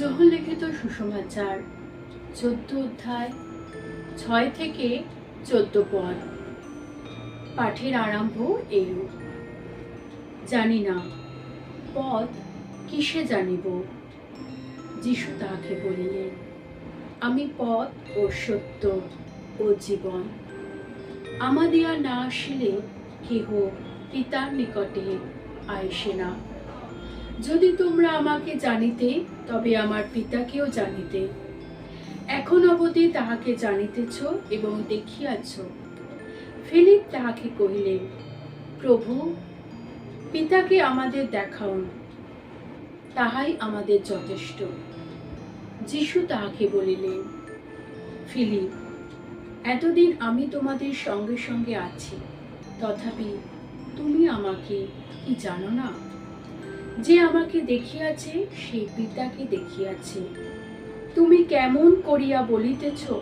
লিখিত সুষমাচার চোদ্দ অধ্যায়, ছয় থেকে চোদ্দ পদ। পাঠের আরম্ভ এরূপ জানি না পথ কিসে জানিব? যিশু তাহাকে বলিলেন, আমি পথ ও সত্য ও জীবন। আমাদিয়া না আসিলে কেহ পিতার নিকটে আইসে না। যদি তোমরা আমাকে জানিতে, তবে আমার পিতাকেও জানিতে। এখন অবধি তাহাকে জানিতেছ এবং দেখিয়াছ। ফিলিপ তাহাকে কহিলেন, প্রভু, পিতাকে আমাদের দেখাউন তাহাই আমাদের যথেষ্ট। যিশু তাহাকে বলিলেন, ফিলিপ, এতদিন আমি তোমাদের সঙ্গে সঙ্গে আছি। তথাপি তুমি আমাকে কি জানো না? যে আমাকে দেখিয়াছে, সে পিতাকে দেখিয়াছে। তুমি কেমন করিয়া বলিতেছ,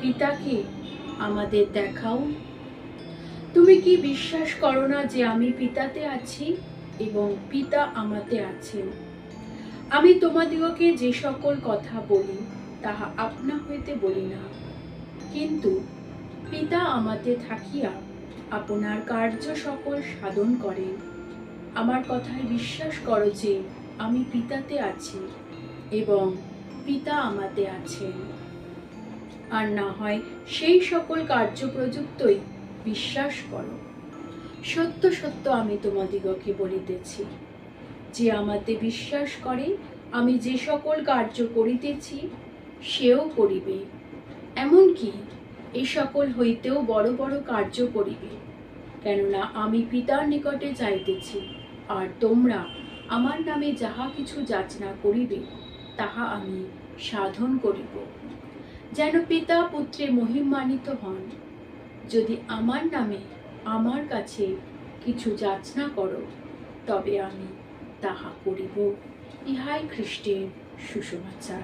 পিতাকে আমাদের দেখাও। তুমি কি বিশ্বাস করো না যে আমি পিতাতে আছি এবং পিতা আমাতে আছেন? আমি তোমাদিগকে যে সকল কথা বলি, তাহা আপনা হইতে বলি না। কিন্তু পিতা আমাতে থাকিয়া আপনার কার্য সকল সাধন করেন। আমার কথায় বিশ্বাস করো যে আমি পিতাতে আছি এবং পিতা আমাতে আছেন। আর না হয় সেই সকল কার্য প্রযুক্তই বিশ্বাস করো। সত্য সত্য আমি তোমাদিগকে বলিতেছি। যে আমাতে বিশ্বাস করে, আমি যে সকল কার্য করিতেছি, সেও করিবে। এমনকি এই সকল হইতেও বড় বড় কার্য করিবে। কেননা আমি পিতার নিকটে যাইতেছি। আর তোমরা আমার নামে যাহা কিছু যাচনা করিবে, তাহা আমি সাধন করিব। যেন পিতা পুত্রে মহিমান্বিত হন, যদি আমার নামে আমার কাছে কিছু যাচনা করো, তবে আমি তাহা করিব। ইহাই খ্রিস্টের সুসমাচার।